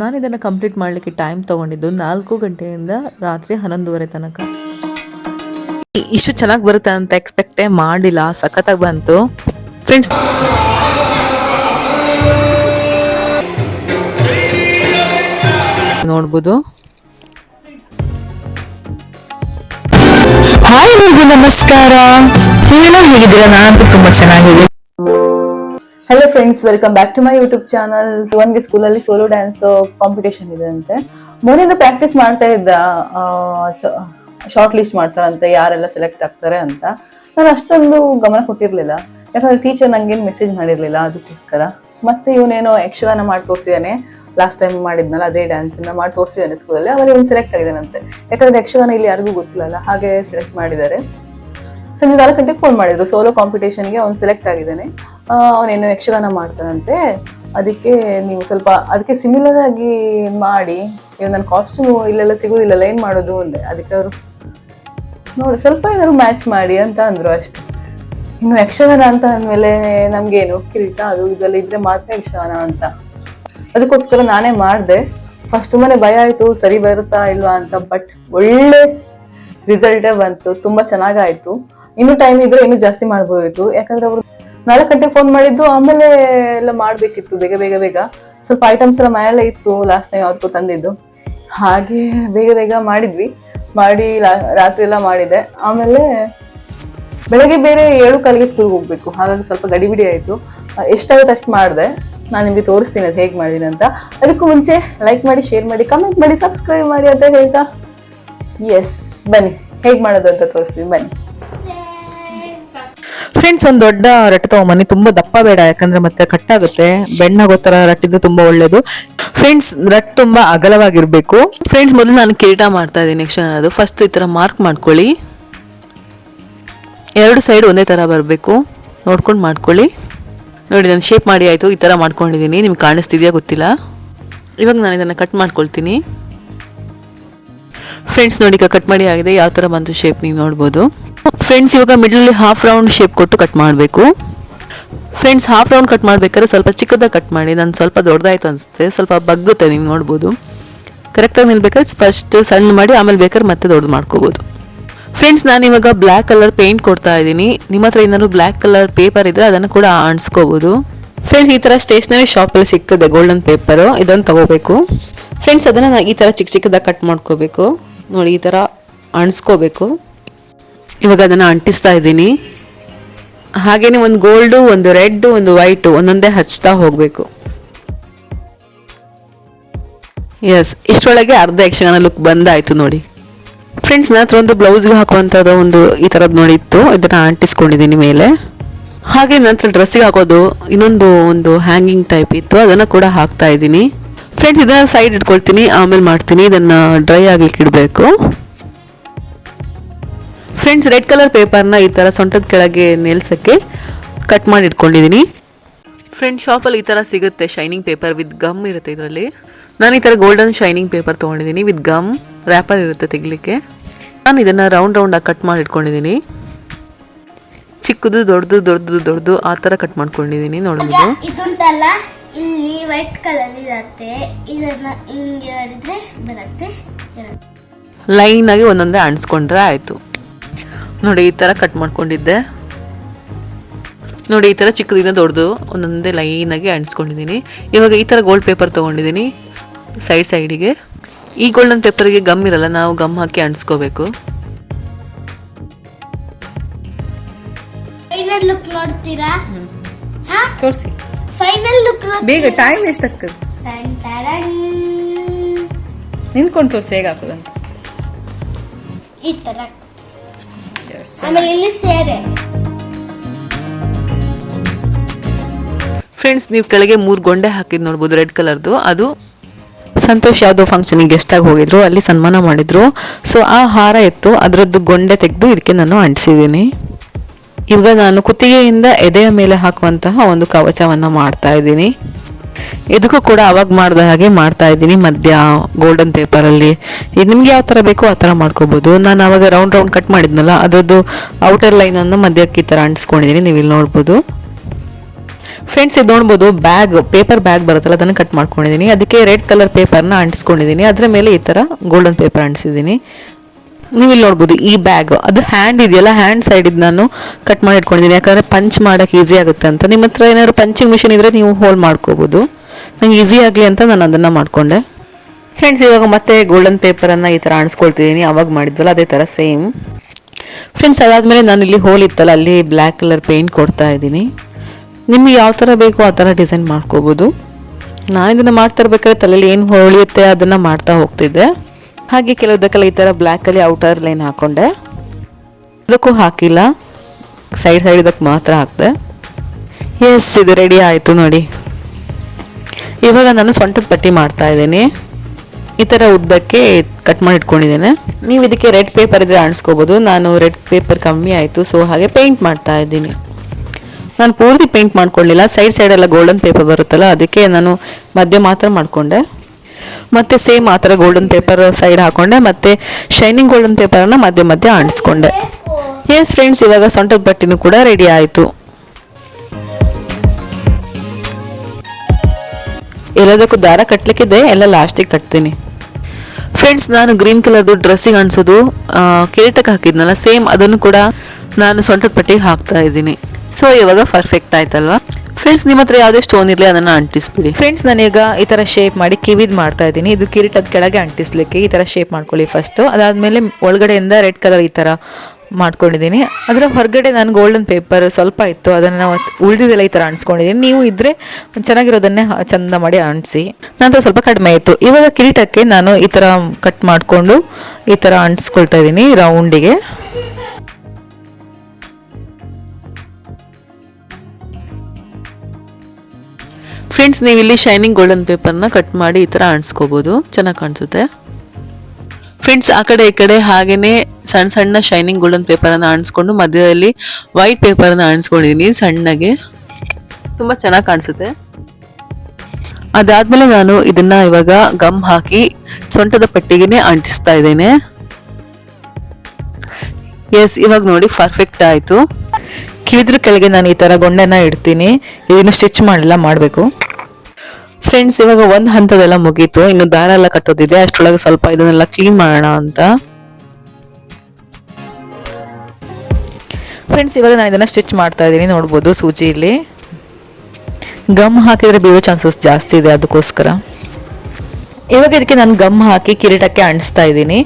ನಾನು ಇದನ್ನು ಕಂಪ್ಲೀಟ್ ಮಾಡಲಿಕ್ಕೆ ಟೈಮ್ ತೊಗೊಂಡಿದ್ದು ನಾಲ್ಕು ಗಂಟೆಯಿಂದ ರಾತ್ರಿ ಹನ್ನೊಂದುವರೆ ತನಕ. ಇಷ್ಟು ಚೆನ್ನಾಗಿ ಬರುತ್ತೆ ಅಂತ ಎಕ್ಸ್ಪೆಕ್ಟೇ ಮಾಡಿಲ್ಲ, ಸಖತ್ತಾಗಿ ಬಂತು. ಫ್ರೆಂಡ್ಸ್ ನೋಡ್ಬೋದು. ಹಾಯ್ ನಮಸ್ಕಾರ. ಹೇಗಿದ್ದೀರಾ? ನಾನಂತೂ ತುಂಬಾ ಚೆನ್ನಾಗಿದೆ hello friends welcome back to my YouTube channel ಒಂದು ಸ್ಕೂಲಲ್ಲಿ ಸೋಲೋ ಡ್ಯಾನ್ಸ್ ಕಾಂಪಿಟೇಷನ್ ಇದೆ ಅಂತೆ. ಮೊನ್ನೆಯಿಂದ ಪ್ರಾಕ್ಟೀಸ್ ಮಾಡ್ತಾ ಇದ್ದ ಶಾರ್ಟ್ ಲಿಸ್ಟ್ ಮಾಡ್ತಾರಂತೆ, ಯಾರೆಲ್ಲ ಸೆಲೆಕ್ಟ್ ಆಗ್ತಾರೆ ಅಂತ. ನಾನು ಅಷ್ಟೊಂದು ಗಮನ ಕೊಟ್ಟಿರಲಿಲ್ಲ. ಯಾಕಂದ್ರೆ ಟೀಚರ್ ನಂಗೇನು ಮೆಸೇಜ್ ಮಾಡಿರಲಿಲ್ಲ ಅದಕ್ಕೋಸ್ಕರ. ಮತ್ತೆ ಇವನೇನೋ ಯಕ್ಷಗಾನ ಮಾಡಿ ತೋರಿಸಿದ್ದಾನೆ ಲಾಸ್ಟ್ ಟೈಮ್ ಮಾಡಿದ್ನಲ್ಲ ಅದೇ ಡ್ಯಾನ್ಸನ್ನ ಮಾಡಿ ತೋರಿಸಿದ್ದಾನೆ ಸ್ಕೂಲಲ್ಲಿ ಆಮೇಲೆ ಇವನು ಸೆಲೆಕ್ಟ್ ಆಗಿದ್ದಾನಂತೆ. ಯಾಕಂದ್ರೆ ಯಕ್ಷಗಾನ ಇಲ್ಲಿ ಯಾರಿಗೂ ಗೊತ್ತಿಲ್ಲಲ್ಲ, ಹಾಗೆ ಸೆಲೆಕ್ಟ್ ಮಾಡಿದ್ದಾರೆ. ಸಂಜೆ ನಾಲ್ಕು ಗಂಟೆಗೆ ಫೋನ್ ಮಾಡಿದ್ರು. ಸೋಲೋ ಕಾಂಪಿಟೇಷನ್ಗೆ ಅವ್ನು ಸೆಲೆಕ್ಟ್ ಆಗಿದ್ದಾನೆ. ಅವನೇನು ಯಕ್ಷಗಾನ ಮಾಡ್ತಾನಂತೆ. ಅದಕ್ಕೆ ನೀವು ಸ್ವಲ್ಪ ಅದಕ್ಕೆ ಸಿಮಿಲರ್ ಆಗಿ ಮಾಡಿ. ಇವಾಗ ನನ್ನ ಕಾಸ್ಟ್ಯೂಮ್ ಇಲ್ಲೆಲ್ಲ ಸಿಗೋದಿಲ್ಲಲ್ಲ, ಏನು ಮಾಡೋದು ಅಂದೆ. ಅದಕ್ಕೆ ಅವರು ನೋಡಿ, ಸ್ವಲ್ಪ ಏನಾದ್ರು ಮ್ಯಾಚ್ ಮಾಡಿ ಅಂತ ಅಂದ್ರು ಅಷ್ಟೇ. ಇನ್ನು ಯಕ್ಷಗಾನ ಅಂತ ಅಂದಮೇಲೆ ನಮಗೇನು ಕಿರೀಟ ಅದು ಇದೆಲ್ಲ ಇದ್ರೆ ಮಾತ್ರ ಯಕ್ಷಗಾನ ಅಂತ. ಅದಕ್ಕೋಸ್ಕರ ನಾನೇ ಮಾಡಿದೆ. ಫಸ್ಟ್ ತುಂಬಾನೇ ಭಯ ಆಯ್ತು, ಸರಿ ಬರುತ್ತಾ ಇಲ್ವಾ ಅಂತ ಬಟ್ ಒಳ್ಳೆ ರಿಸಲ್ಟೇ ಬಂತು, ತುಂಬಾ ಚೆನ್ನಾಗಾಯ್ತು. ಇನ್ನು ಟೈಮ್ ಇದ್ರೆ ಇನ್ನೂ ಜಾಸ್ತಿ ಮಾಡ್ಬೋದಿತ್ತು. ಯಾಕಂದ್ರೆ ಅವರು ನಾಲ್ಕು ಗಂಟೆಗೆ ಫೋನ್ ಮಾಡಿದ್ದು, ಆಮೇಲೆ ಎಲ್ಲ ಮಾಡಬೇಕಿತ್ತು, ಬೇಗ ಬೇಗ ಬೇಗ. ಸ್ವಲ್ಪ ಐಟಮ್ಸ್ ಎಲ್ಲ ಮನೆಯಲ್ಲೇ ಇತ್ತು ಲಾಸ್ಟ್ ಟೈಮ್ ಯಾವ್ದಕ್ಕೂ ತಂದಿದ್ದು. ಹಾಗೆ ಬೇಗ ಬೇಗ ಮಾಡಿದ್ವಿ. ಮಾಡಿ ರಾತ್ರಿ ಎಲ್ಲ ಮಾಡಿದೆ. ಆಮೇಲೆ ಬೆಳಗ್ಗೆ ಬೇರೆ ಏಳು ಕಾಲಿಗೆ ಸ್ಕೂಲ್ಗೆ ಹೋಗ್ಬೇಕು. ಹಾಗಾಗಿ ಸ್ವಲ್ಪ ಗಡಿಬಿಡಿ ಆಯಿತು. ಎಷ್ಟಾಗುತ್ತೆ ಅಷ್ಟು ಮಾಡಿದೆ. ನಾನು ನಿಮಗೆ ತೋರಿಸ್ತೀನಿ ಅದು ಹೇಗೆ ಮಾಡಿದ್ದೀನಿ ಅಂತ. ಅದಕ್ಕೂ ಮುಂಚೆ ಲೈಕ್ ಮಾಡಿ ಶೇರ್ ಮಾಡಿ ಕಮೆಂಟ್ ಮಾಡಿ ಸಬ್ಸ್ಕ್ರೈಬ್ ಮಾಡಿ ಅಂತ ಹೇಳ್ತಾ. ಎಸ್ ಬನ್ನಿ. ಹೇಗೆ ಮಾಡೋದು ಅಂತ ತೋರಿಸ್ತೀನಿ. ಬನ್ನಿ. ಫ್ರೆಂಡ್ಸ್ ಒಂದು ದೊಡ್ಡ ರಟ್ಟು ತಗೊಂಬನ್ನಿ. ತುಂಬಾ ದಪ್ಪ ಬೇಡ, ಯಾಕಂದ್ರೆ ಮತ್ತೆ ಕಟ್ಟಾಗುತ್ತೆ ಬೆಣ್ಣಾಗೋ ತರ ರಟ್ಟಿದ್ದು ತುಂಬಾ ಒಳ್ಳೇದು. ಫ್ರೆಂಡ್ಸ್ ರಟ್ ತುಂಬಾ ಅಗಲವಾಗಿರ್ಬೇಕು. ಫ್ರೆಂಡ್ಸ್ ಮೊದಲು ನಾನು ಕಿರೀಟ ಮಾಡ್ತಾ ಇದ್ದೀನಿ ನೆಕ್ಸ್ಟ್ ಅದು ಫಸ್ಟ್ ಈ ತರ ಮಾರ್ಕ್ ಮಾಡ್ಕೊಳ್ಳಿ. ಎರಡು ಸೈಡ್ ಒಂದೇ ತರ ಬರಬೇಕು. ನೋಡ್ಕೊಂಡು ಮಾಡ್ಕೊಳ್ಳಿ. ನೋಡಿ ನಾನು ಶೇಪ್ ಮಾಡಿ ಆಯಿತು. ಈ ಥರ ಮಾಡ್ಕೊಂಡಿದ್ದೀನಿ. ನಿಮ್ಗೆ ಕಾಣಿಸ್ತಿದೆಯಾ ಗೊತ್ತಿಲ್ಲ. ಇವಾಗ ನಾನು ಇದನ್ನು ಕಟ್ ಮಾಡ್ಕೊಳ್ತೀನಿ. ಫ್ರೆಂಡ್ಸ್ ನೋಡಿ ಈಗ ಕಟ್ ಮಾಡಿ ಆಗಿದೆ. ಯಾವ ಥರ ಬಂದು ಶೇಪ್ ನೀವು ನೋಡ್ಬೋದು. ಫ್ರೆಂಡ್ಸ್ ಇವಾಗ ಮಿಡಲಲ್ಲಿ ಹಾಫ್ ರೌಂಡ್ ಶೇಪ್ ಕೊಟ್ಟು ಕಟ್ ಮಾಡಬೇಕು. ಫ್ರೆಂಡ್ಸ್ ಹಾಫ್ ರೌಂಡ್ ಕಟ್ ಮಾಡಬೇಕಾದ್ರೆ ಸ್ವಲ್ಪ ಚಿಕ್ಕದಾಗಿ ಕಟ್ ಮಾಡಿ. ನಾನು ಸ್ವಲ್ಪ ದೊಡ್ಡದಾಯ್ತು ಅನಿಸುತ್ತೆ. ಸ್ವಲ್ಪ ಬಗ್ಗುತ್ತೆ ನೀವು ನೋಡ್ಬೋದು. ಕರೆಕ್ಟಾಗಿ ನಿಲ್ಬೇಕಾದ್ರೆ ಫಸ್ಟ್ ಸಣ್ಣ ಮಾಡಿ, ಆಮೇಲೆ ಬೇಕಾದ್ರೆ ಮತ್ತೆ ದೊಡ್ಡದು ಮಾಡ್ಕೋಬೋದು. ಫ್ರೆಂಡ್ಸ್ ನಾನು ಇವಾಗ ಬ್ಲ್ಯಾಕ್ ಕಲರ್ ಪೇಂಟ್ ಕೊಡ್ತಾ ಇದ್ದೀನಿ. ನಿಮ್ಮ ಹತ್ರ ಏನಾದ್ರು ಬ್ಲ್ಯಾಕ್ ಕಲರ್ ಪೇಪರ್ ಇದ್ರೆ ಅದನ್ನು ಕೂಡ ಆಣಿಸ್ಕೋಬೋದು. ಫ್ರೆಂಡ್ಸ್ ಈ ಥರ ಸ್ಟೇಷನರಿ ಶಾಪಲ್ಲಿ ಸಿಕ್ಕಿದೆ ಗೋಲ್ಡನ್ ಪೇಪರು ಇದನ್ನು ತಗೋಬೇಕು. ಫ್ರೆಂಡ್ಸ್ ಅದನ್ನು ನಾನು ಈ ಥರ ಚಿಕ್ಕ ಚಿಕ್ಕದಾಗಿ ಕಟ್ ಮಾಡ್ಕೋಬೇಕು. ನೋಡಿ, ಈ ಥರ ಅಣಿಸ್ಕೋಬೇಕು. ಇವಾಗ ಅದನ್ನು ಅಂಟಿಸ್ತಾ ಇದ್ದೀನಿ. ಹಾಗೇ ಒಂದು ಗೋಲ್ಡು ಒಂದು ರೆಡ್ಡು ಒಂದು ವೈಟು ಒಂದೊಂದೇ ಹಚ್ತಾ ಹೋಗಬೇಕು. ಎಸ್ ಇಷ್ಟರೊಳಗೆ ಅರ್ಧ ಯಕ್ಷಗಾನ ಲುಕ್ ಬಂದಾಯಿತು ನೋಡಿ. ಫ್ರೆಂಡ್ಸ್ ನನ್ನ ಹತ್ರ ಒಂದು ಬ್ಲೌಸ್ಗೆ ಹಾಕುವಂಥದ್ದು ಒಂದು ಈ ಥರದ್ದು ನೋಡಿತ್ತು ಇದನ್ನು ಅಂಟಿಸ್ಕೊಂಡಿದ್ದೀನಿ ಮೇಲೆ. ಹಾಗೆ ನಂತರ ಡ್ರೆಸ್ಸಿಗೆ ಹಾಕೋದು ಇನ್ನೊಂದು ಒಂದು ಹ್ಯಾಂಗಿಂಗ್ ಟೈಪ್ ಇತ್ತು. ಅದನ್ನು ಕೂಡ ಹಾಕ್ತಾ ಇದ್ದೀನಿ. ಫ್ರೆಂಡ್ಸ್ ಇದನ್ನು ಸೈಡ್ ಇಟ್ಕೊಳ್ತೀನಿ ಆಮೇಲೆ ಮಾಡ್ತೀನಿ ಇದನ್ನು ಡ್ರೈ ಆಗ್ಲಿಕ್ಕೆ ಇಡಬೇಕು. ಫ್ರೆಂಡ್ಸ್ ರೆಡ್ ಕಲರ್ ಪೇಪರ್ನ ಈ ಥರ ಸೊಂಟದ ಕೆಳಗೆ ನಿಲ್ಸಕ್ಕೆ ಕಟ್ ಮಾಡಿ ಇಟ್ಕೊಂಡಿದ್ದೀನಿ ಫ್ರೆಂಡ್ ಶಾಪಲ್ಲಿ ಈ ಥರ ಸಿಗುತ್ತೆ ಶೈನಿಂಗ್ ಪೇಪರ್ ವಿತ್ ಗಮ್ ಇರುತ್ತೆ ಇದರಲ್ಲಿ. ನಾನು ಈ ಥರ ಗೋಲ್ಡನ್ ಶೈನಿಂಗ್ ಪೇಪರ್ ತೊಗೊಂಡಿದ್ದೀನಿ ವಿತ್ ಗಮ್ ರ್ಯಾಪರ್ ಇರುತ್ತೆ ತೆಗಿಲಿಕ್ಕೆ. ನಾನು ಇದನ್ನು ರೌಂಡ್ ರೌಂಡಾಗಿ ಕಟ್ ಮಾಡಿ ಇಟ್ಕೊಂಡಿದ್ದೀನಿ ಚಿಕ್ಕದು ದೊಡ್ಡದು ದೊಡ್ಡದು ದೊಡ್ಡದು ಆ ಥರ ಕಟ್ ಮಾಡ್ಕೊಂಡಿದ್ದೀನಿ ಇದುಂಟಲ್ಲ? ಇಲ್ಲಿ ವೈಟ್ ಕಲರ್ ಇರತ್ತೆ. ಇದನ್ನ ಹಿಂಗೆ ಮಾಡಿದ್ರೆ ಬರುತ್ತೆ. ಲೈನ್ ಆಗಿ ಒಂದೊಂದೇ ಅಣಿಸ್ಕೊಂಡ್ರೆ ಆಯಿತು. ನೋಡಿ ಈ ಥರ ಕಟ್ ಮಾಡ್ಕೊಂಡಿದ್ದೆ. ನೋಡಿ ಈ ಥರ ಚಿಕ್ಕದಿಂದ ದೊಡ್ಡದು ಒಂದೊಂದೇ ಲೈನಾಗಿ ಅಂಟಿಸ್ಕೊಂಡಿದ್ದೀನಿ. ಇವಾಗ ಈ ಥರ ಗೋಲ್ಡ್ ಪೇಪರ್ ತಗೊಂಡಿದ್ದೀನಿ ಸೈಡ್ ಸೈಡಿಗೆ ಈ ಗೋಲ್ಡನ್ ಪೇಪರ್ಗೆ ಗಮ್ ಇರಲ್ಲ ನಾವು ಗಮ್ ಹಾಕಿ ಅಂಟಿಸ್ಕೋಬೇಕು. ಲುಕ್ ನೋಡ್ತೀರಾ? ತೋರಿಸಿ. ಫೈನಲ್ ಲುಕ್ ಬೇಗ ಟೈಮ್ ಎಷ್ಟಾಗ್ತದೆ ನಿಂತ್ಕೊಂಡು ತೋರಿಸಿ ಹೇಗೆ ಹಾಕೋದಂತ ಈ ತರ ಆಮೇಲೆ ಇಲ್ಲಿ ಸೇರೆ. ಫ್ರೆಂಡ್ಸ್ ನೀವು ಕೆಳಗೆ ಮೂರು ಗೊಂಡೆ ಹಾಕಿದ್ ನೋಡ್ಬೋದು ರೆಡ್ ಕಲರ್ದು. ಅದು ಸಂತೋಷ್ ಯಾವುದೋ ಫಂಕ್ಷನಿಗೆ ಗೆಸ್ಟಾಗಿ ಹೋಗಿದ್ರು ಅಲ್ಲಿ ಸನ್ಮಾನ ಮಾಡಿದ್ರು. ಸೊ ಆ ಹಾರ ಇತ್ತು ಅದರದ್ದು ಗೊಂಡೆ ತೆಗೆದು ಇದಕ್ಕೆ ನಾನು ಅಂಟಿಸಿದ್ದೀನಿ. ಇವಾಗ ನಾನು ಕುತ್ತಿಗೆಯಿಂದ ಎದೆಯ ಮೇಲೆ ಹಾಕುವಂತಹ ಒಂದು ಕವಚವನ್ನು ಮಾಡ್ತಾ ಇದ್ದೀನಿ. ಇದಕ್ಕೂ ಕೂಡ ಅವಾಗ ಮಾಡಿದ ಹಾಗೆ ಮಾಡ್ತಾ ಇದ್ದೀನಿ ಮಧ್ಯ ಗೋಲ್ಡನ್ ಪೇಪರಲ್ಲಿ ಇದು ನಿಮ್ಗೆ ಯಾವ ಥರ ಬೇಕೋ ಆ ಥರ ಮಾಡ್ಕೋಬೋದು. ನಾನು ಅವಾಗ ರೌಂಡ್ ರೌಂಡ್ ಕಟ್ ಮಾಡಿದ್ನಲ್ಲ, ಅದರದ್ದು ಔಟರ್ ಲೈನನ್ನು ಮಧ್ಯಕ್ಕೆ ಈ ಥರ ಅಂಟಿಸ್ಕೊಂಡಿದ್ದೀನಿ, ನೀವು ಇಲ್ಲಿ ನೋಡ್ಬೋದು. ಫ್ರೆಂಡ್ಸ್ ಇದು ನೋಡ್ಬೋದು ಬ್ಯಾಗ್ ಪೇಪರ್ ಬ್ಯಾಗ್ ಬರುತ್ತಲ್ಲ, ಅದನ್ನು ಕಟ್ ಮಾಡ್ಕೊಂಡಿದ್ದೀನಿ. ಅದಕ್ಕೆ ರೆಡ್ ಕಲರ್ ಪೇಪರ್ನ ಅಂಟಿಸ್ಕೊಂಡಿದ್ದೀನಿ. ಅದರ ಮೇಲೆ ಈ ಥರ ಗೋಲ್ಡನ್ ಪೇಪರ್ ಅಂಟಿಸಿದ್ದೀನಿ. ನೀವು ಇಲ್ಲಿ ನೋಡ್ಬೋದು ಈ ಬ್ಯಾಗ್ ಅದು ಹ್ಯಾಂಡ್ ಇದೆಯಲ್ಲ? ಹ್ಯಾಂಡ್ ಸೈಡ್ ಇದು ನಾನು ಕಟ್ ಮಾಡಿ ಇಟ್ಕೊಂಡಿದ್ದೀನಿ. ಯಾಕಂದರೆ ಪಂಚ್ ಮಾಡೋಕ್ಕೆ ಈಸಿ ಆಗುತ್ತೆ ಅಂತ. ನಿಮ್ಮ ಹತ್ರ ಏನಾದ್ರು ಪಂಚಿಂಗ್ ಮಿಷಿನ್ ಇದ್ದರೆ ನೀವು ಹೋಲ್ ಮಾಡ್ಕೋಬೋದು. ನಂಗೆ ಈಸಿ ಆಗಲಿ ಅಂತ ನಾನು ಅದನ್ನು ಮಾಡಿಕೊಂಡೆ. ಫ್ರೆಂಡ್ಸ್ ಇವಾಗ ಮತ್ತೆ ಗೋಲ್ಡನ್ ಪೇಪರನ್ನು ಈ ಥರ ಅಣಿಸ್ಕೊಳ್ತಿದ್ದೀನಿ ಅವಾಗ ಮಾಡಿದ್ವಲ್ಲ, ಅದೇ ಥರ ಸೇಮ್ ಫ್ರೆಂಡ್ಸ್ ಅದಾದಮೇಲೆ ನಾನು ಇಲ್ಲಿ ಹೋಲ್ ಇತ್ತಲ್ಲ, ಅಲ್ಲಿ ಬ್ಲ್ಯಾಕ್ ಕಲರ್ ಪೇಂಟ್ ಕೊಡ್ತಾ ಇದ್ದೀನಿ. ನಿಮಗೆ ಯಾವ ಥರ ಬೇಕೋ ಆ ಥರ ಡಿಸೈನ್ ಮಾಡ್ಕೋಬೋದು. ನಾನು ಇದನ್ನು ಮಾಡ್ತಾ ಇರ್ಬೇಕಾದ್ರೆ ತಲೆಯಲ್ಲಿ ಏನು ಹೊಳಿಯುತ್ತೆ ಅದನ್ನು ಮಾಡ್ತಾ ಹೋಗ್ತಿದ್ದೆ. ಹಾಗೆ ಕೆಲವುದಕ್ಕೆಲ್ಲ ಈ ಥರ ಬ್ಲ್ಯಾಕಲ್ಲಿ ಔಟರ್ ಲೈನ್ ಹಾಕ್ಕೊಂಡೆ ಇದಕ್ಕೂ ಹಾಕಿಲ್ಲ. ಸೈಡ್ ಸೈಡ್ ಇದಕ್ಕೆ ಮಾತ್ರ ಹಾಕಿದೆ. ಎಸ್ ಇದು ರೆಡಿ ಆಯಿತು ನೋಡಿ. ಇವಾಗ ನಾನು ಸೊಂಟದ ಪಟ್ಟಿ ಮಾಡ್ತಾ ಇದ್ದೀನಿ. ಈ ಥರ ಉದ್ದಕ್ಕೆ ಕಟ್ ಮಾಡಿ ಇಟ್ಕೊಂಡಿದ್ದೇನೆ ನೀವು ಇದಕ್ಕೆ ರೆಡ್ ಪೇಪರ್ ಇದ್ರೆ ಅಣಿಸ್ಕೋಬೋದು ನಾನು ರೆಡ್ ಪೇಪರ್ ಕಮ್ಮಿ ಆಯಿತು ಸೊ ಹಾಗೆ ಪೇಂಟ್ ಮಾಡ್ತಾ ಇದ್ದೀನಿ. ನಾನು ಪೂರ್ತಿ ಪೇಂಟ್ ಮಾಡ್ಕೊಳ್ಳಿಲ್ಲ. ಸೈಡ್ ಸೈಡೆಲ್ಲ ಗೋಲ್ಡನ್ ಪೇಪರ್ ಬರುತ್ತಲ್ಲ, ಅದಕ್ಕೆ ನಾನು ಮಧ್ಯೆ ಮಾತ್ರ ಮಾಡಿಕೊಂಡೆ. ಮತ್ತೆ ಸೇಮ್ ಆ ಥರ ಗೋಲ್ಡನ್ ಪೇಪರ್ ಸೈಡ್ ಹಾಕೊಂಡೆ, ಮತ್ತೆ ಶೈನಿಂಗ್ ಗೋಲ್ಡನ್ ಪೇಪರನ್ನು ಮಧ್ಯೆ ಮಧ್ಯೆ ಅಂಟಿಸ್ಕೊಂಡೆ. ಎಸ್ ಫ್ರೆಂಡ್ಸ್ ಇವಾಗ ಸೊಂಟದ ಬಟ್ಟಿನೂ ಕೂಡ ರೆಡಿ ಆಯಿತು. ಎಲ್ಲದಕ್ಕೂ ದಾರ ಕಟ್ಟಲಿಕ್ಕಿದೆ ಎಲ್ಲ ಲಾಸ್ಟಿಗೆ ಕಟ್ತೀನಿ. ಫ್ರೆಂಡ್ಸ್ ನಾನು ಗ್ರೀನ್ ಕಲರ್ದು ಡ್ರೆಸ್ಸಿಗೆ ಅನ್ಸೋದು ಕಿರೀಟಕ್ಕೆ ಹಾಕಿದ್ನಲ್ಲ ಸೇಮ್ ಅದನ್ನು ಕೂಡ ನಾನು ಸೊಂಟದ ಪಟ್ಟಿಗೆ ಹಾಕ್ತಾ ಇದ್ದೀನಿ. ಸೊ ಇವಾಗ ಪರ್ಫೆಕ್ಟ್ ಆಯ್ತಲ್ವಾ? ಫ್ರೆಂಡ್ಸ್ ನಿಮ್ಮ ಹತ್ರ ಯಾವುದೇ ಸ್ಟೋನ್ ಇರಲಿ ಅದನ್ನು ಅಂಟಿಸ್ಬಿಡಿ. ಫ್ರೆಂಡ್ಸ್ ನಾನೀಗ ಈ ಥರ ಶೇಪ್ ಮಾಡಿ ಕಿವಿದ್ ಮಾಡ್ತಾ ಇದ್ದೀನಿ. ಇದು ಕಿರೀಟದ ಕೆಳಗೆ ಅಂಟಿಸ್ಲಿಕ್ಕೆ ಈ ಥರ ಶೇಪ್ ಮಾಡ್ಕೊಳ್ಳಿ ಫಸ್ಟು ಅದಾದಮೇಲೆ ಒಳಗಡೆಯಿಂದ ರೆಡ್ ಕಲರ್ ಈ ಥರ ಮಾಡ್ಕೊಂಡಿದ್ದೀನಿ. ಅದರ ಹೊರಗಡೆ ನಾನು ಗೋಲ್ಡನ್ ಪೇಪರ್ ಸ್ವಲ್ಪ ಇತ್ತು. ಅದನ್ನು ಉಳಿದಿದ್ದೆಲ್ಲ ಈ ಥರ ಅಂಟಿಸ್ಕೊಂಡಿದ್ದೀನಿ. ನೀವು ಇದ್ದರೆ ಚೆನ್ನಾಗಿರೋದನ್ನೇ ಚಂದ ಮಾಡಿ ಅಂಟಿಸಿ. ನಂತರ ಸ್ವಲ್ಪ ಕಡಿಮೆ ಇತ್ತು. ಇವಾಗ ಕಿರೀಟಕ್ಕೆ ನಾನು ಈ ಥರ ಕಟ್ ಮಾಡಿಕೊಂಡು ಈ ಥರ ಅಂಟಿಸ್ಕೊಳ್ತಾ ಇದ್ದೀನಿ ರೌಂಡಿಗೆ. ಫ್ರೆಂಡ್ಸ್ ನೀವು ಇಲ್ಲಿ ಶೈನಿಂಗ್ ಗೋಲ್ಡನ್ ಪೇಪರ್ನ ಕಟ್ ಮಾಡಿ ಈ ಥರ ಅಂಟಿಸ್ಕೋಬೋದು. ಚೆನ್ನಾಗಿ ಕಾಣಿಸುತ್ತೆ. ಫ್ರೆಂಡ್ಸ್ ಆ ಕಡೆ ಈ ಕಡೆ ಹಾಗೇ ಸಣ್ಣ ಸಣ್ಣ ಶೈನಿಂಗ್ ಗೋಲ್ಡನ್ ಪೇಪರನ್ನು ಅಂಟಿಸ್ಕೊಂಡು ಮಧ್ಯದಲ್ಲಿ ವೈಟ್ ಪೇಪರನ್ನು ಅಂಟಿಸ್ಕೊಂಡಿದ್ದೀನಿ ಸಣ್ಣಗೆ. ತುಂಬ ಚೆನ್ನಾಗಿ ಕಾಣಿಸುತ್ತೆ. ಅದಾದಮೇಲೆ ನಾನು ಇದನ್ನು ಇವಾಗ ಗಮ್ ಹಾಕಿ ಸೊಂಟದ ಪಟ್ಟಿಗೆ ಅಂಟಿಸ್ತಾ ಇದ್ದೇನೆ. ಎಸ್ ಇವಾಗ ನೋಡಿ ಪರ್ಫೆಕ್ಟ್ ಆಯಿತು. ಕಿವಿದ್ರ ಕೆಳಗೆ ನಾನು ಈ ಥರ ಗೊಂಡೆನ ಇಡ್ತೀನಿ. ಇದನ್ನು ಸ್ಟಿಚ್ ಮಾಡಲ್ಲ ಮಾಡಬೇಕು. ಫ್ರೆಂಡ್ಸ್ ಇವಾಗ ಒಂದು ಹಂತದೆಲ್ಲ ಮುಗೀತು. ಇನ್ನು ದಾರ ಎಲ್ಲ ಕಟ್ಟೋದಿದೆ. ಅಷ್ಟರೊಳಗೆ ಸ್ವಲ್ಪ ಇದನ್ನೆಲ್ಲ ಕ್ಲೀನ್ ಮಾಡೋಣ ಅಂತ. ಫ್ರೆಂಡ್ಸ್ ಇವಾಗ ನಾನು ಇದನ್ನು ಸ್ಟಿಚ್ ಮಾಡ್ತಾ ಇದ್ದೀನಿ. ನೋಡ್ಬೋದು ಸೂಜಿಯಲ್ಲಿ ಗಮ್ ಹಾಕಿದರೆ ಬೀಳೋ ಚಾನ್ಸಸ್ ಜಾಸ್ತಿ ಇದೆ ಅದಕ್ಕೋಸ್ಕರ. ಇವಾಗ ಇದಕ್ಕೆ ನಾನು ಗಮ್ ಹಾಕಿ ಕಿರೀಟಕ್ಕೆ ಅಂಟಿಸ್ತಾ ಇದ್ದೀನಿ.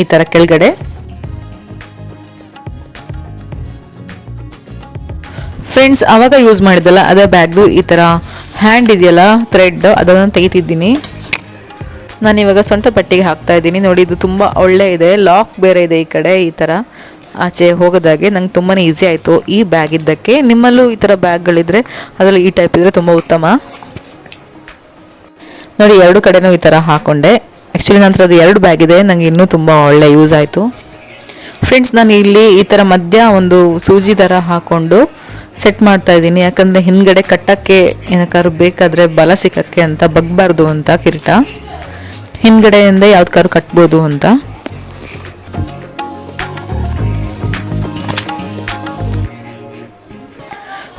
ಈ ಥರ ಕೆಳಗಡೆ. ಫ್ರೆಂಡ್ಸ್ ಆವಾಗ ಯೂಸ್ ಮಾಡಿದ್ದಲ್ಲ, ಅದೇ ಬ್ಯಾಗ್ದು ಈ ಥರ ಹ್ಯಾಂಡ್ ಇದೆಯಲ್ಲ ಥ್ರೆಡ್ ಅದನ್ನು ತೆಗಿತಿದ್ದೀನಿ. ನಾನು ಇವಾಗ ಸೊಂಟ ಪಟ್ಟಿಗೆ ಹಾಕ್ತಾ ಇದ್ದೀನಿ. ನೋಡಿ, ಇದು ತುಂಬ ಒಳ್ಳೆ ಇದೆ. ಲಾಕ್ ಬೇರೆ ಇದೆ ಈ ಕಡೆ, ಈ ಥರ ಆಚೆ ಹೋಗೋದಾಗೆ ನಂಗೆ ತುಂಬಾ ಈಸಿ ಆಯಿತು ಈ ಬ್ಯಾಗ್ ಇದ್ದಕ್ಕೆ. ನಿಮ್ಮಲ್ಲೂ ಈ ಥರ ಬ್ಯಾಗ್ಗಳಿದ್ರೆ ಅದರಲ್ಲಿ ಈ ಟೈಪ್ ಇದ್ದರೆ ತುಂಬ ಉತ್ತಮ. ನೋಡಿ, ಎರಡು ಕಡೆನೂ ಈ ಥರ ಹಾಕೊಂಡೆ. ಆ್ಯಕ್ಚುಲಿ ನಂತರ ಅದು ಎರಡು ಬ್ಯಾಗ್ ಇದೆ. ನನಗೆ ಇನ್ನೂ ತುಂಬ ಒಳ್ಳೆ ಯೂಸ್ ಆಯಿತು. ಫ್ರೆಂಡ್ಸ್ ನಾನು ಇಲ್ಲಿ ಈ ಥರ ಮಧ್ಯ ಒಂದು ಸೂಜಿ ಥರ ಹಾಕೊಂಡು ಸೆಟ್ ಮಾಡ್ತಾ ಇದ್ದೀನಿ. ಯಾಕಂದರೆ ಹಿಂದ್ಗಡೆ ಕಟ್ಟಕ್ಕೆ ಏನಕ್ಕಾದ್ರು ಬೇಕಾದರೆ ಬಲ ಸಿಕ್ಕಕ್ಕೆ ಅಂತ ಬಗ್ಬಾರ್ದು ಅಂತ ಕಿರೀಟ. ಹಿಂದ್ಗಡೆಯಿಂದ ಯಾವ್ದಕ್ಕಾರು ಕಟ್ಬೋದು ಅಂತ.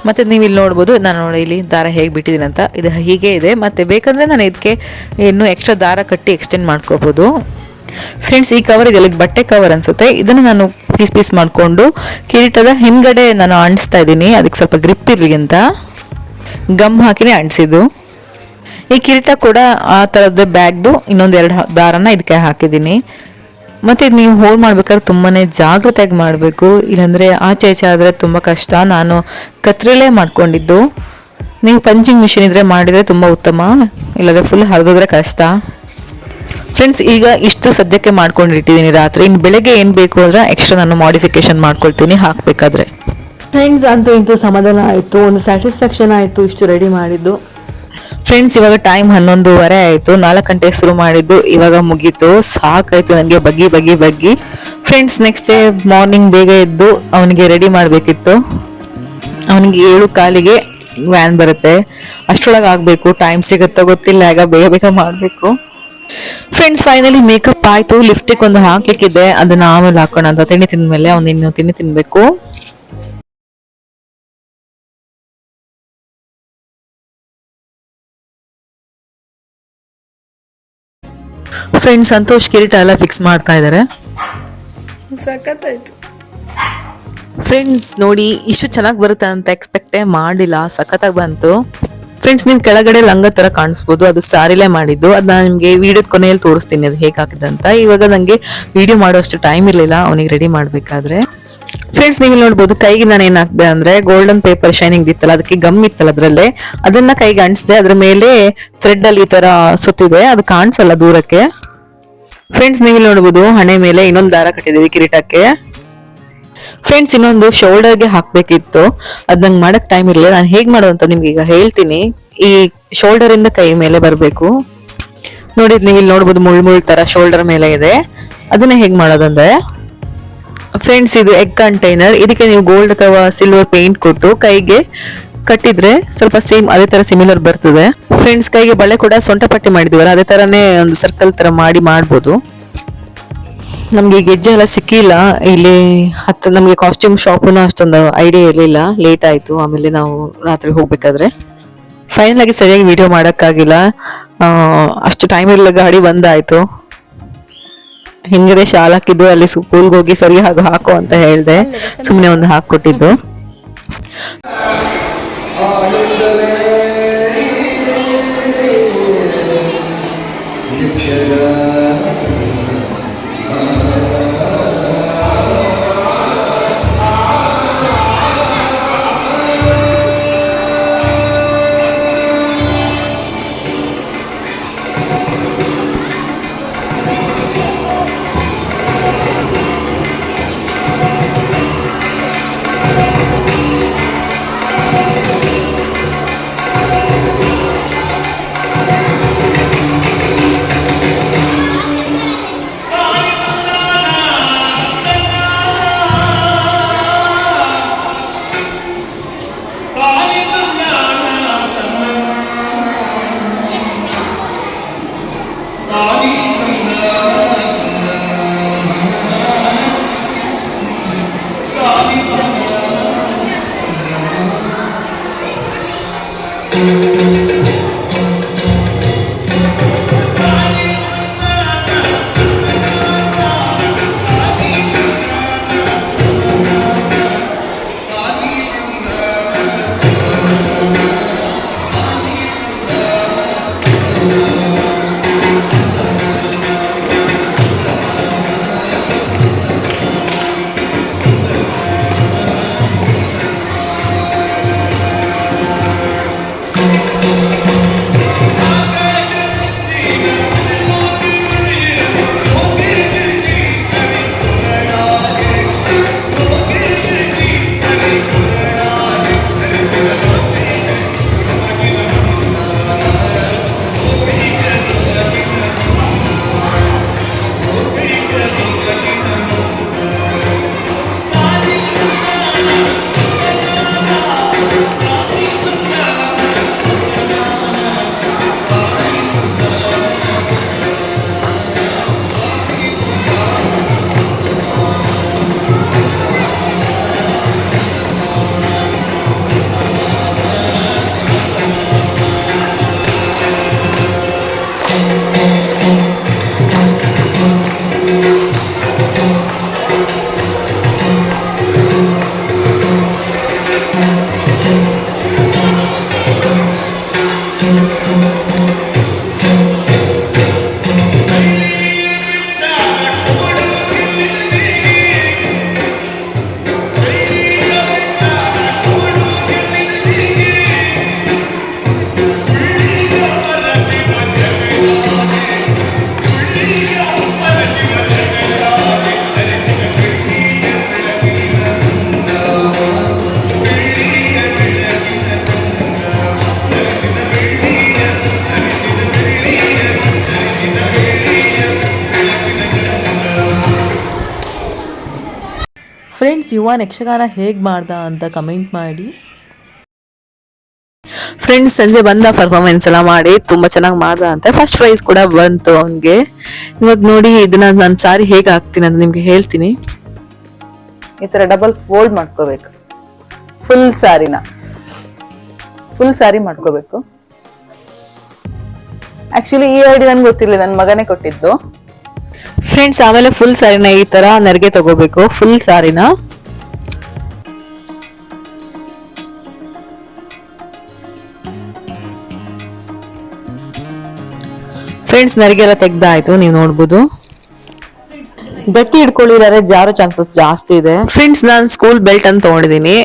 ಮತ್ತು ನೀವು ಇಲ್ಲಿ ನೋಡ್ಬೋದು, ನಾನು ನೋಡಿ ಇಲ್ಲಿ ದಾರ ಹೇಗೆ ಬಿಟ್ಟಿದ್ದೀನಿ ಅಂತ. ಇದು ಹೀಗೆ ಇದೆ. ಮತ್ತು ಬೇಕಂದರೆ ನಾನು ಇದಕ್ಕೆ ಇನ್ನೂ ಎಕ್ಸ್ಟ್ರಾ ದಾರ ಕಟ್ಟಿ ಎಕ್ಸ್ಟೆಂಡ್ ಮಾಡ್ಕೋಬೋದು. ಫ್ರೆಂಡ್ಸ್ ಈ ಕವರ್ ಇದೆಲ್ಲ ಇದು ಬಟ್ಟೆ ಕವರ್ ಅನ್ಸುತ್ತೆ? ಇದನ್ನು ನಾನು ಪೀಸ್ ಪೀಸ್ ಮಾಡಿಕೊಂಡು ಕಿರೀಟದ ಹಿಂದ್ಗಡೆ ನಾನು ಅಂಟಿಸ್ತಾ ಇದ್ದೀನಿ. ಅದಕ್ಕೆ ಸ್ವಲ್ಪ ಗ್ರಿಪ್ ಇರಲಿ ಅಂತ. ಗಮ್ ಹಾಕಿನೇ ಅಂಟಿಸಿದ್ದು. ಈ ಕಿರೀಟ ಕೂಡ ಆ ಥರದ ಬ್ಯಾಗ್ದು ಇನ್ನೊಂದು ಎರಡು ದಾರನ ಇದಕ್ಕೆ ಹಾಕಿದ್ದೀನಿ. ಮತ್ತು ಇದು ನೀವು ಹೋಲ್ ಮಾಡ್ಬೇಕಾದ್ರೆ ತುಂಬಾ ಜಾಗ್ರತೆಯಾಗಿ ಮಾಡಬೇಕು. ಇಲ್ಲಾಂದರೆ ಆಚೆ ಈಚೆ ಆದರೆ ತುಂಬ ಕಷ್ಟ. ನಾನು ಕತ್ರಿಲೇ ಮಾಡ್ಕೊಂಡಿದ್ದು. ನೀವು ಪಂಚಿಂಗ್ ಮಿಷಿನ್ ಇದ್ದರೆ ಮಾಡಿದರೆ ತುಂಬ ಉತ್ತಮ. ಇಲ್ಲಾಂದರೆ ಫುಲ್ ಹರಿದೋದ್ರೆ ಕಷ್ಟ. ಫ್ರೆಂಡ್ಸ್ ಈಗ ಇಷ್ಟು ಸದ್ಯಕ್ಕೆ ಮಾಡ್ಕೊಂಡಿಟ್ಟಿದ್ದೀನಿ ರಾತ್ರಿ ಇನ್ನು ಬೆಳಗ್ಗೆ ಏನು ಬೇಕು ಅಂದರೆ ಎಕ್ಸ್ಟ್ರಾ ನಾನು ಮಾಡಿಫಿಕೇಶನ್ ಮಾಡ್ಕೊಳ್ತೀನಿ ಹಾಕಬೇಕಾದ್ರೆ. ಫ್ರೆಂಡ್ಸ್ ಅಂತೂ ಇಂತೂ ಸಮಾಧಾನ ಆಯಿತು. ಒಂದು ಸ್ಯಾಟಿಸ್ಫ್ಯಾಕ್ಷನ್ ಆಯಿತು ಇಷ್ಟು ರೆಡಿ ಮಾಡಿದ್ದು. ಫ್ರೆಂಡ್ಸ್ ಇವಾಗ ಟೈಮ್ ಹನ್ನೊಂದುವರೆ ಆಯಿತು. ನಾಲ್ಕು ಗಂಟೆಗೆ ಶುರು ಮಾಡಿದ್ದು. ಇವಾಗ ಮುಗೀತು. ಸಾಕಾಯಿತು ನನಗೆ ಬಗ್ಗಿ ಬಗ್ಗಿ ಬಗ್ಗಿ. ಫ್ರೆಂಡ್ಸ್ ನೆಕ್ಸ್ಟ್ ಡೇ ಮಾರ್ನಿಂಗ್ ಬೇಗ ಎದ್ದು ಅವನಿಗೆ ರೆಡಿ ಮಾಡಬೇಕಿತ್ತು. ಅವನಿಗೆ ಏಳು ಕಾಲಿಗೆ ವ್ಯಾನ್ ಬರುತ್ತೆ. ಅಷ್ಟೊಳಗೆ ಆಗಬೇಕು ಟೈಮ್ ಸಿಗುತ್ತೋ ಗೊತ್ತಿಲ್ಲ. ಈಗ ಬೇಗ ಬೇಗ ಮಾಡಬೇಕು. ಫ್ರೆಂಡ್ಸ್ ಫೈನಲಿ ಮೇಕಪ್ ಆಯಿತು. ಲಿಪ್ಸ್ಟಿಕ್ ಒಂದು ಹಾಕ್ಲಿಕ್ಕಿದೆ. ಅದನ್ನ ಆಮೇಲೆ ಹಾಕೋಣ ಅಂತ ತಿಂಡಿ ತಿಂದಮೇಲೆ ಅವ್ನು ಇನ್ನು ತಿಂಡಿ ತಿನ್ಬೇಕು. ಫ್ರೆಂಡ್ಸ್ ಸಂತೋಷ್ ಕಿರೀಟ ಎಲ್ಲ ಫಿಕ್ಸ್ ಮಾಡ್ತಾ ಇದ್ದಾರೆ ಸಖತ್ತಾಯ್ತು. ಫ್ರೆಂಡ್ಸ್ ನೋಡಿ ಇಷ್ಟು ಚೆನ್ನಾಗಿ ಬರುತ್ತೆ ಅಂತ ಎಕ್ಸ್ಪೆಕ್ಟೇ ಮಾಡಿಲ್ಲ. ಸಖತ್ತಾಗಿ ಬಂತು. ಫ್ರೆಂಡ್ಸ್ ನೀವು ಕೆಳಗಡೆ ಲಂಗ ತರ ಕಾಣಿಸ್ಬೋದು. ಅದು ಸಾರಿಲೇ ಮಾಡಿದ್ದು. ಅದನ್ನ ನಿಮಗೆ ವಿಡಿಯೋದ ಕೊನೆಯಲ್ಲಿ ತೋರಿಸ್ತೀನಿ. ಅದು ಹೇಗೆ ಅಂತ ಇವಾಗ ನನಗೆ ವಿಡಿಯೋ ಮಾಡೋಷ್ಟು ಟೈಮ್ ಇರಲಿಲ್ಲ. ಅವನಿಗೆ ರೆಡಿ ಮಾಡಬೇಕಾದ್ರೆ. ಫ್ರೆಂಡ್ಸ್ ನೀವು ನೋಡ್ಬೋದು, ಕೈಗೆ ನಾನು ಏನ್ ಹಾಕ್ದೆ ಅಂದ್ರೆ ಗೋಲ್ಡನ್ ಪೇಪರ್ ಶೈನಿಂಗ್ ಇತ್ತಲ್ಲ, ಅದಕ್ಕೆ ಗಮ್ ಇತ್ತಲ್ಲ ಅದರಲ್ಲೇ. ಅದನ್ನ ಕೈಗೆ ಅಂಟಿಸಿದೆ, ಅದ್ರ ಮೇಲೆ ಥ್ರೆಡ್ ಅಲ್ಲಿ ಈ ತರ ಸುತ್ತಿದೆ. ಅದು ಕಾಣಿಸಲ್ಲ ದೂರಕ್ಕೆ. ಫ್ರೆಂಡ್ಸ್ ನೀವು ನೋಡ್ಬೋದು, ಹಣೆ ಮೇಲೆ ಇನ್ನೊಂದು ದಾರ ಕಟ್ಟಿದೀವಿ ಕಿರೀಟಕ್ಕೆ. ಫ್ರೆಂಡ್ಸ್ ಇನ್ನೊಂದು ಶೋಲ್ಡರ್ಗೆ ಹಾಕಬೇಕಿತ್ತು. ಅದು ನಂಗೆ ಮಾಡೋಕ್ಕೆ ಟೈಮ್ ಇರಲಿಲ್ಲ. ನಾನು ಹೇಗೆ ಮಾಡೋದು ನಿಮ್ಗೆ ಈಗ ಹೇಳ್ತೀನಿ. ಈ ಶೋಲ್ಡರ್ ಇಂದ ಕೈ ಮೇಲೆ ಬರಬೇಕು. ನೋಡಿ ನೀವು ಇಲ್ಲಿ ನೋಡ್ಬೋದು ಮುಳ್ಳು ಮುಳ್ಳು ತರ ಶೋಲ್ಡರ್ ಮೇಲೆ ಇದೆ. ಅದನ್ನ ಹೇಗೆ ಮಾಡೋದಂದ್ರೆ ಫ್ರೆಂಡ್ಸ್ ಇದು ಎಗ್ ಕಂಟೈನರ್ ಇದಕ್ಕೆ ನೀವು ಗೋಲ್ಡ್ ಅಥವಾ ಸಿಲ್ವರ್ ಪೇಂಟ್ ಕೊಟ್ಟು ಕೈಗೆ ಕಟ್ಟಿದ್ರೆ ಸ್ವಲ್ಪ ಸೇಮ್ ಅದೇ ತರ ಸಿಮಿಲರ್ ಬರ್ತದೆ. ಫ್ರೆಂಡ್ಸ್ ಕೈಗೆ ಬಳೆ ಕೂಡ ಸೊಂಟ ಪಟ್ಟಿ ಮಾಡಿದೀವಲ್ಲ, ಅದೇ ತರನೇ ಒಂದು ಸರ್ಕಲ್ ತರ ಮಾಡಿ ಮಾಡ್ಬೋದು. ನಮ್ಗೆ ಗೆಜ್ಜೆ ಎಲ್ಲ ಸಿಕ್ಕಿಲ್ಲ. ಇಲ್ಲಿ ಹತ್ತು ನಮಗೆ ಕಾಸ್ಟ್ಯೂಮ್ ಶಾಪುನ ಅಷ್ಟೊಂದು ಐಡಿಯಾ ಇರಲಿಲ್ಲ. ಲೇಟ್ ಆಯ್ತು. ಆಮೇಲೆ ನಾವು ರಾತ್ರಿ ಹೋಗ್ಬೇಕಾದ್ರೆ. ಫೈನಲ್ ಆಗಿ ಸರಿಯಾಗಿ ವಿಡಿಯೋ ಮಾಡೋಕ್ಕಾಗಿಲ್ಲ. ಅಷ್ಟು ಟೈಮ್ ಇರಲಿಲ್ಲ. ಗಾಡಿ ಬಂದಾಯ್ತು. ಹಿಂಗಡೆ ಶಾಲಾಕಿದ್ದು ಅಲ್ಲಿ ಸ್ಕೂಲ್ಗೆ ಹೋಗಿ ಸರಿ ಹಾಗೆ ಹಾಕು ಅಂತ ಹೇಳಿದೆ. ಸುಮ್ಮನೆ ಒಂದು ಹಾಕೊಟ್ಟಿದ್ದು ಯುವ ಯಕ್ಷಗಾನ ಹೇಗೆ ಮಾಡ್ದ ಅಂತ ಕಮೆಂಟ್ ಮಾಡಿ. ಫ್ರೆಂಡ್ಸ್ ಸಂಜೆ ಬಂದ ಪರ್ಫಾರ್ಮೆನ್ಸ್ ಎಲ್ಲ ಮಾಡಿ ತುಂಬಾ ಚೆನ್ನಾಗಿ ಮಾಡ್ದ ಅಂತ ಫಸ್ಟ್ ಪ್ರೈಸ್ ಕೂಡ ಬಂತು ಅವನಿಗೆ. ಇವಾಗ ನೋಡಿ ಇದನ್ನ ನಾನು ಸಾರಿ ಹೇಗೆ ಹಾಕ್ತೀನಿ ಅಂತ ನಿಮ್ಗೆ ಹೇಳ್ತೀನಿ. ಈ ತರ ಡಬಲ್ ಫೋಲ್ಡ್ ಮಾಡ್ಕೋಬೇಕು. ಫುಲ್ ಸಾರಿನ. ಫುಲ್ ಸಾರಿ ಮಾಡ್ಕೋಬೇಕು. ಆಕ್ಚುಲಿ ಈ ಐಡಿ ನನ್ಗೆ ಗೊತ್ತಿರಲಿಲ್ಲ ನನ್ನ ಮಗನೇ ಕೊಟ್ಟಿದ್ದು. ಫ್ರೆಂಡ್ಸ್ ಆಮೇಲೆ ಫುಲ್ ಸಾರಿನ ಈ ತರ ನೆರಿಗೆ ತಗೋಬೇಕು ಫುಲ್ ಸಾರಿನ. ಫ್ರೆಂಡ್ಸ್ ನರಿಗೆಲ್ಲ ತೆಗ್ದಾಯ್ತು ನೀವು ನೋಡ್ಬೋದು. ಗಟ್ಟಿ ಹಿಡ್ಕೊಳ್ಳಿದ್ರೆ ಜಾರೋ ಚಾನ್ಸಸ್ ಜಾಸ್ತಿ ಇದೆ. ಫ್ರೆಂಡ್ಸ್ ನಾನು ಸ್ಕೂಲ್ ಬೆಲ್ಟ್ ಅಂತ ತಗೊಂಡಿದ್ದೀನಿ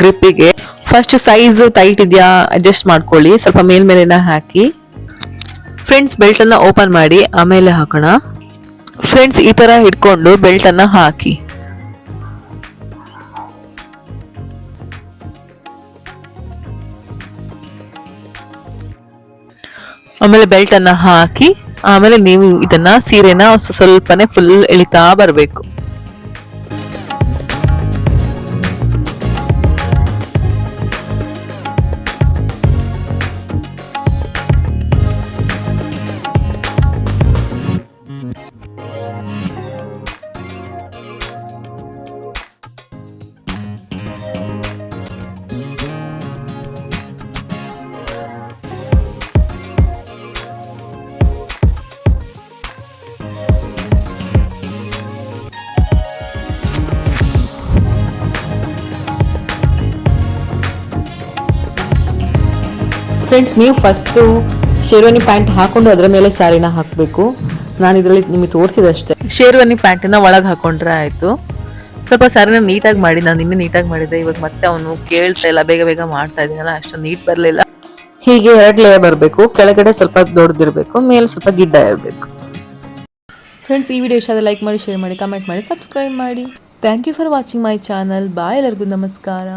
ಗ್ರಿಪ್ಪಿಗೆ ಫಸ್ಟ್ ಸೈಜ್ ಟೈಟ್ ಇದೆಯಾ ಅಡ್ಜಸ್ಟ್ ಮಾಡ್ಕೊಳ್ಳಿ ಸ್ವಲ್ಪ ಮೇಲ್ಮೇಲೆನ ಹಾಕಿ. ಫ್ರೆಂಡ್ಸ್ ಬೆಲ್ಟ್ ಅನ್ನ ಓಪನ್ ಮಾಡಿ ಆಮೇಲೆ ಹಾಕೋಣ. ಫ್ರೆಂಡ್ಸ್ ಈ ತರ ಹಿಡ್ಕೊಂಡು ಬೆಲ್ಟ್ ಅನ್ನ ಹಾಕಿ. ಆಮೇಲೆ ಬೆಲ್ಟ್ ಅನ್ನ ಹಾಕಿ. ಆಮೇಲೆ ನೀವು ಇದನ್ನ ಸೀರೆನ ಸ್ವಲ್ಪನೇ ಫುಲ್ ಎಳಿತಾ ಬರಬೇಕು. ಫ್ರೆಂಡ್ಸ್ ನೀವು ಫಸ್ಟು ಶೇರ್ವಾನಿ ಪ್ಯಾಂಟ್ ಹಾಕೊಂಡು ಅದರ ಮೇಲೆ ಸ್ಯಾರಿನ ಹಾಕಬೇಕು. ನಾನು ಇದರಲ್ಲಿ ನಿಮಗೆ ತೋರಿಸಿದಷ್ಟೇ. ಶೇರ್ವಾನಿ ಪ್ಯಾಂಟನ್ನ ಒಳಗೆ ಹಾಕೊಂಡ್ರೆ ಆಯಿತು. ಸ್ವಲ್ಪ ಸ್ಯಾರಿನ ನೀಟಾಗಿ ಮಾಡಿ ನಾನು ಇನ್ನೂ ನೀಟಾಗಿ ಮಾಡಿದ್ದೆ ಇವಾಗ ಮತ್ತೆ ಅವನು ಕೇಳ್ತಾ ಇಲ್ಲ ಬೇಗ ಬೇಗ ಮಾಡ್ತಾ ಇದ್ದೀನಲ್ಲ ಅಷ್ಟೊಂದು ನೀಟ್ ಬರಲಿಲ್ಲ. ಹೀಗೆ ಎರಡು ಲೇಯರ್ ಬರಬೇಕು ಕೆಳಗಡೆ ಸ್ವಲ್ಪ ದೊಡ್ಡದಿರಬೇಕು ಮೇಲೆ ಸ್ವಲ್ಪ ಗಿಡ್ಡ ಇರಬೇಕು. ಫ್ರೆಂಡ್ಸ್ ಈ ವಿಡಿಯೋ ಇಷ್ಟ ಲೈಕ್ ಮಾಡಿ ಶೇರ್ ಮಾಡಿ ಕಮೆಂಟ್ ಮಾಡಿ ಸಬ್ಸ್ಕ್ರೈಬ್ ಮಾಡಿ. Thank you for watching my channel bye ಎಲ್ಲರಿಗೂ ನಮಸ್ಕಾರ.